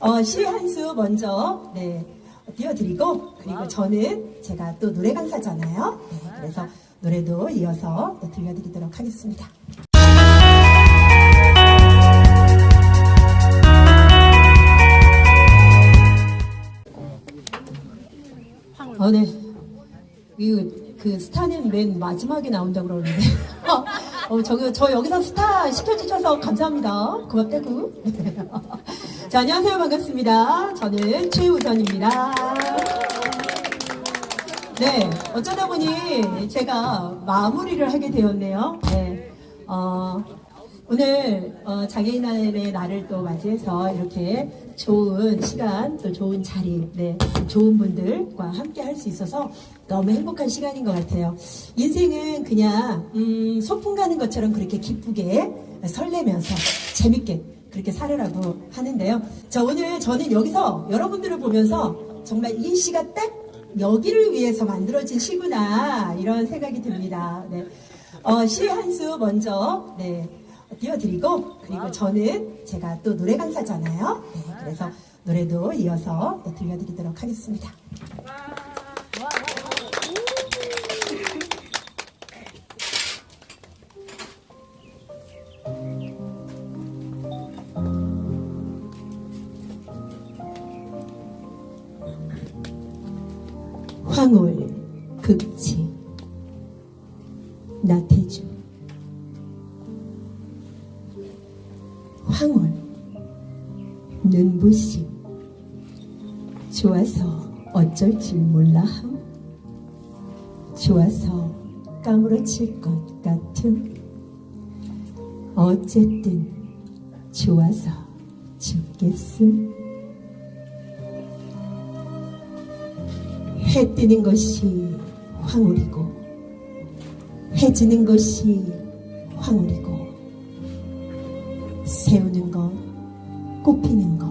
어, 시 한 수 먼저 네, 띄워드리고 그리고 저는 제가 또 노래 강사잖아요. 네, 그래서 노래도 이어서 또 들려드리도록 하겠습니다. 어, 네. 그, 그 스타는 맨 마지막에 나온다고 그러는데. 어, 저, 저 여기서 스타 시켜주셔서 감사합니다. 고맙다고. 자, 안녕하세요. 반갑습니다. 저는 최우선입니다. 네, 어쩌다 보니 제가 마무리를 하게 되었네요. 네, 어, 오늘 어, 장애인의 날을 또 맞이해서 이렇게 좋은 시간, 또 좋은 자리, 네, 좋은 분들과 함께 할 수 있어서 너무 행복한 시간인 것 같아요. 인생은 그냥 음, 소풍 가는 것처럼 그렇게 기쁘게 설레면서 재밌게 그렇게 살으라고 하는데요. 자, 오늘 저는 여기서 여러분들을 보면서 정말 이 시가 딱 여기를 위해서 만들어진 시구나 이런 생각이 듭니다. 네. 어, 시한수 먼저 네, 띄워드리고 그리고 저는 제가 또 노래 강사잖아요. 네, 그래서 노래도 이어서 또 들려드리도록 하겠습니다. 황홀 극치. 나태주. 황홀. 눈부심 좋아서 어쩔 줄 몰라 함. 좋아서 까무러칠 것 같음. 어쨌든 좋아서 해 뜨는 것이 황홀이고 해 지는 것이 황홀이고 세우는 것 꽃피는 것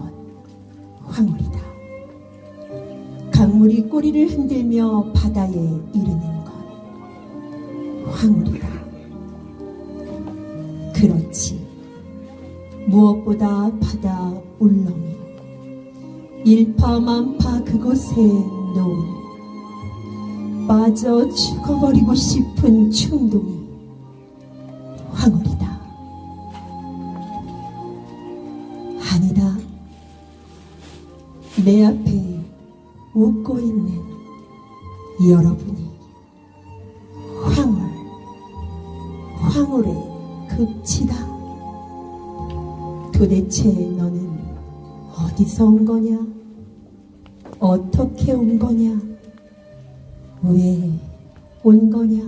황홀이다. 강물이 꼬리를 흔들며 바다에 이르는 것 황홀이다. 그렇지. 무엇보다 바다 울렁이 일파만파 그곳에 노을 빠져 죽어버리고 싶은 충동이 황홀이다. 아니다. 내 앞에 웃고 있는 여러분이 황홀, 황홀의 극치다. 도대체 너는 어디서 온 거냐? 어떻게 온 거냐? 왜 온 거냐?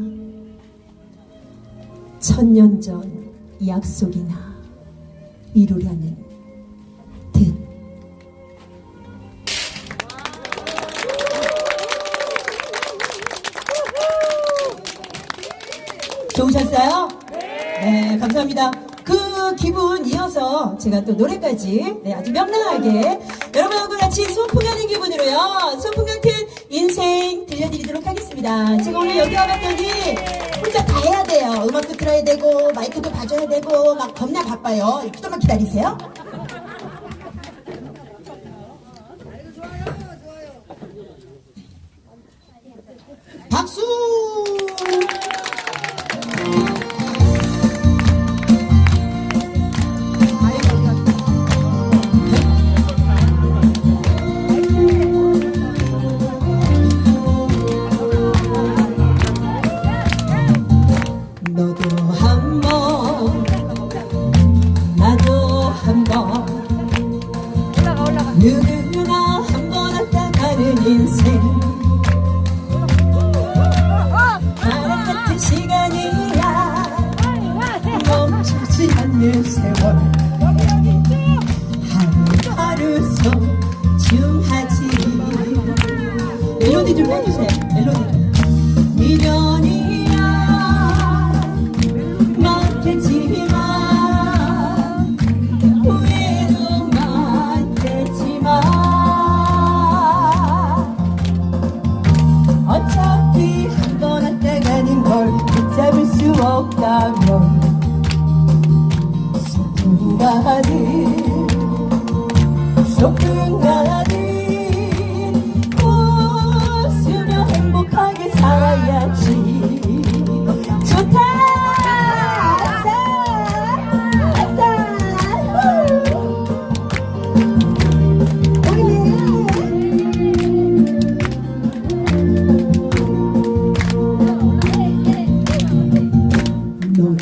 천년 전 약속이나 이루려는 듯. 좋으셨어요? 네, 감사합니다. 그 기분 이어서 제가 또 노래까지 네, 아주 명랑하게 여러분하고 같이 소풍하는 기분으로요. 소풍 같은 인생 들려드리도록 하겠습니다. 제가 오늘 여기 와봤더니 혼자 다 해야 돼요. 음악도 들어야 되고 마이크도 봐줘야 되고 막 겁나 바빠요. 조금만 기다리세요.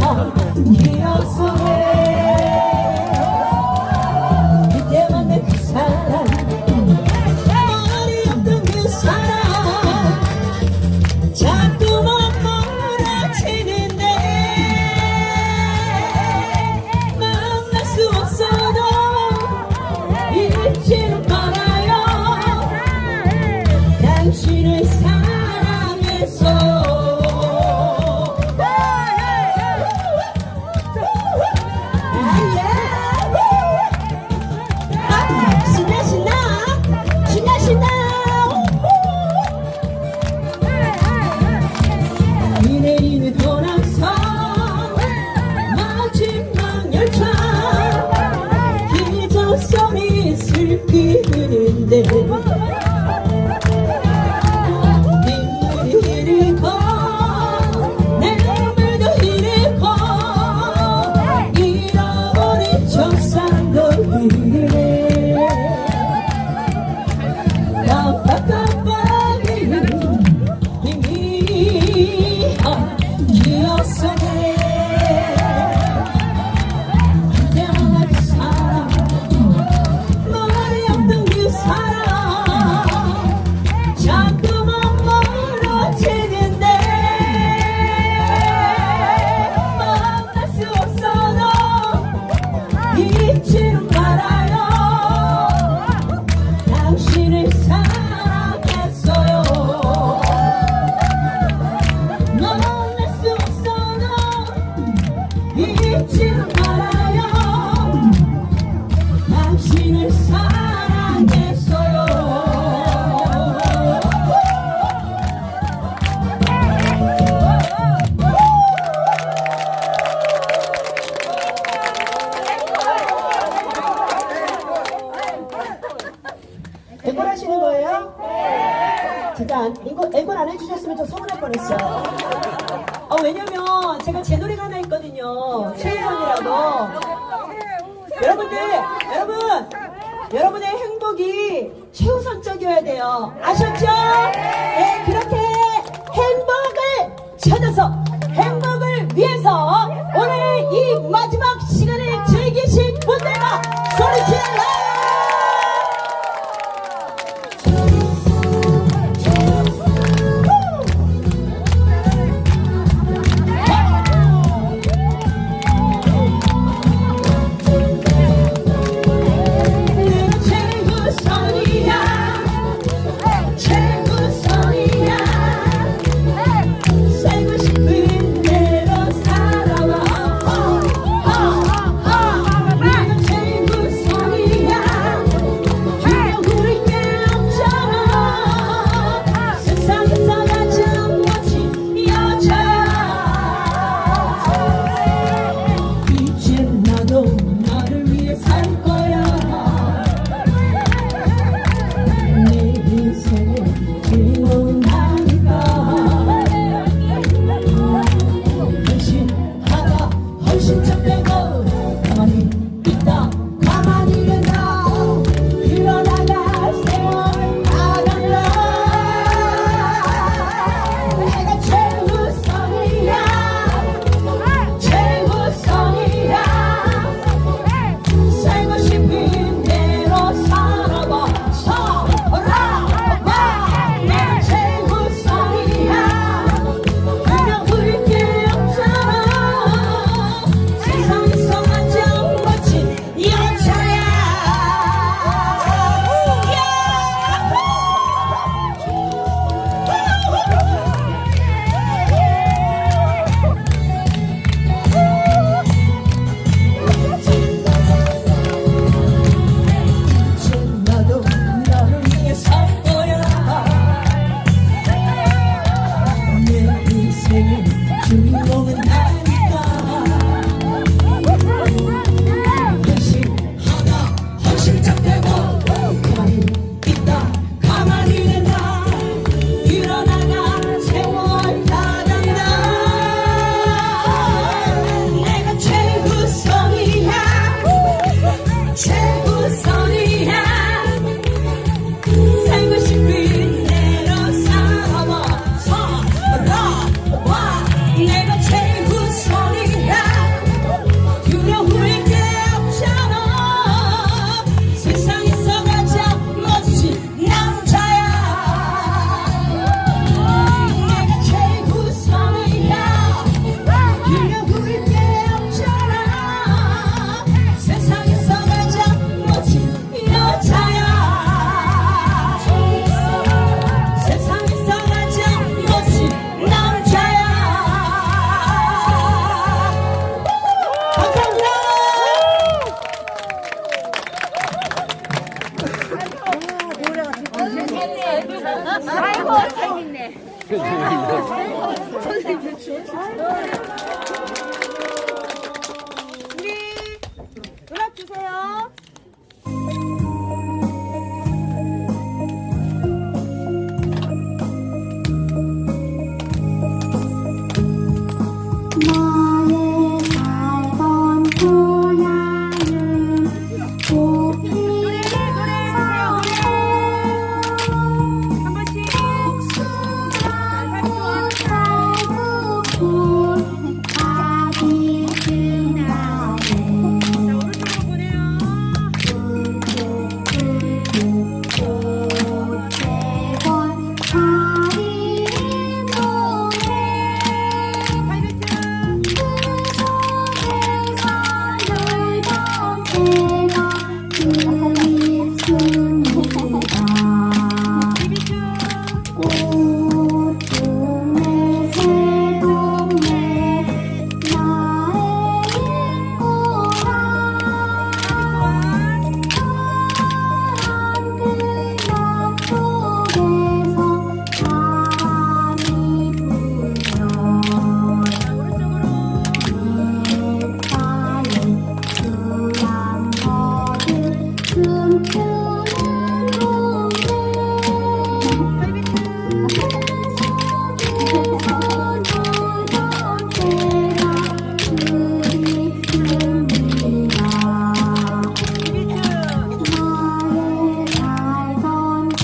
어. 기억 속에 이거 애건 안 해주셨으면 저 서운할 뻔했어요. 어, 왜냐면 제가 제 노래가 하나 있거든요. 최우선이라고. 여러분들, 여러분, 여러분의 행복이 최우선적이어야 돼요. 아셨죠?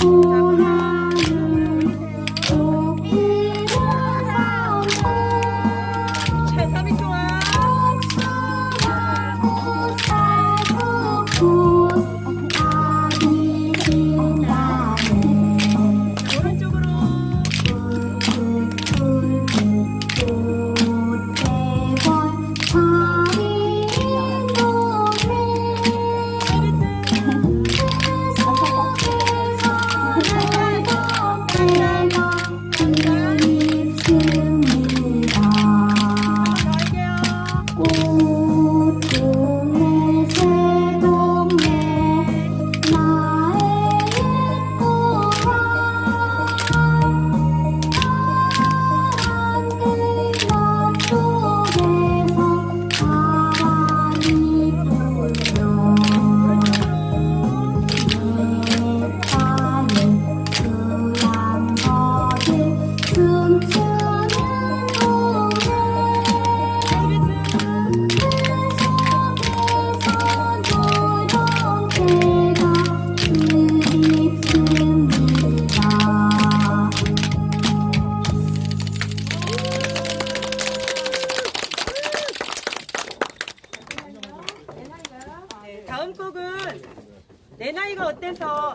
Ooh.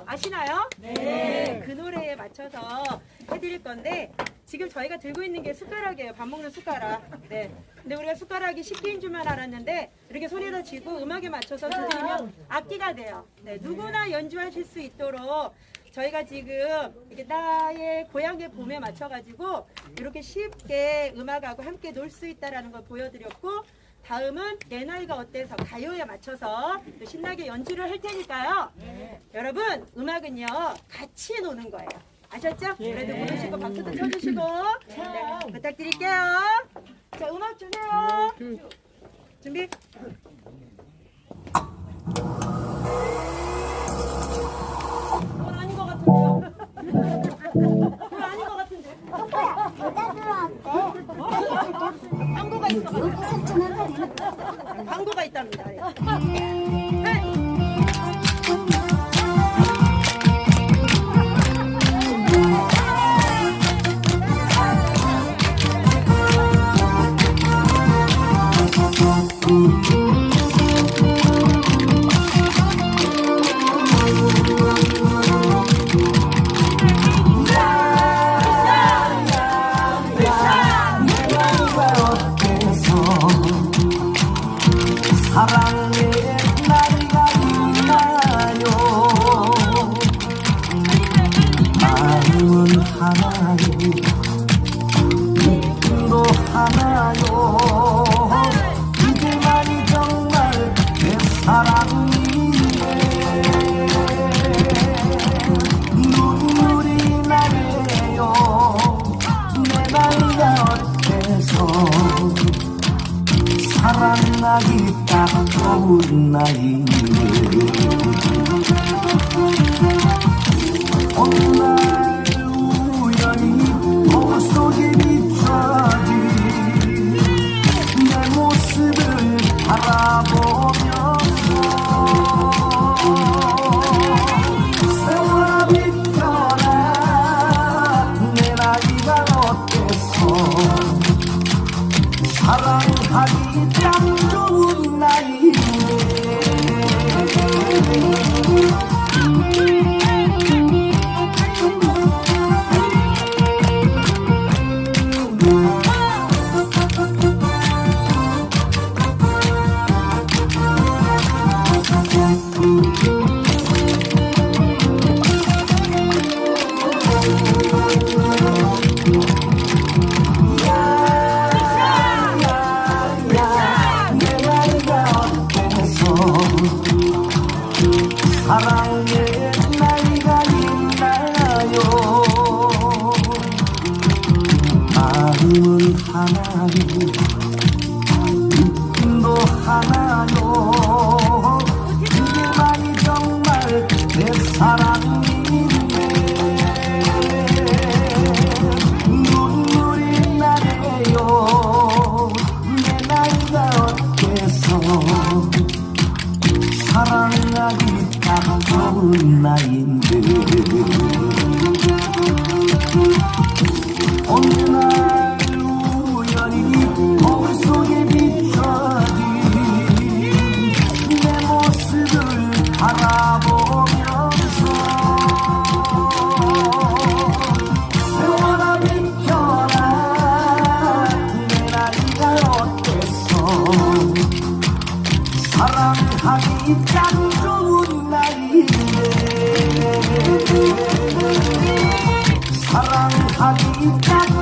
아시나요? 네. 그 노래에 맞춰서 해드릴 건데 지금 저희가 들고 있는 게 숟가락이에요. 밥 먹는 숟가락. 네. 근데 우리가 숟가락이 식기인 줄만 알았는데 이렇게 손에다 쥐고 음악에 맞춰서 들으면 악기가 돼요. 네. 누구나 연주하실 수 있도록 저희가 지금 이렇게 나의 고향의 봄에 맞춰가지고 이렇게 쉽게 음악하고 함께 놀 수 있다라는 걸 보여드렸고 다음은 내 나이가 어때서 가요에 맞춰서 또 신나게 연주를 할 테니까요. 여러분 음악은요 같이 노는 거예요. 아셨죠? 그래도 부르시고 박수도 쳐주시고 네, 부탁드릴게요. 자 음악 주세요. 준비. 그건 아닌 것 같은데요. 그건 아닌 것 같은데. 누가 들어왔대? 있어. 여기 삼촌한테 광고가 있답니다. 사랑하기 딱 좋은 나이네 어느 날 우연히 속에 내 내 사랑하기 딱 좋은 나이네 사랑하기 딱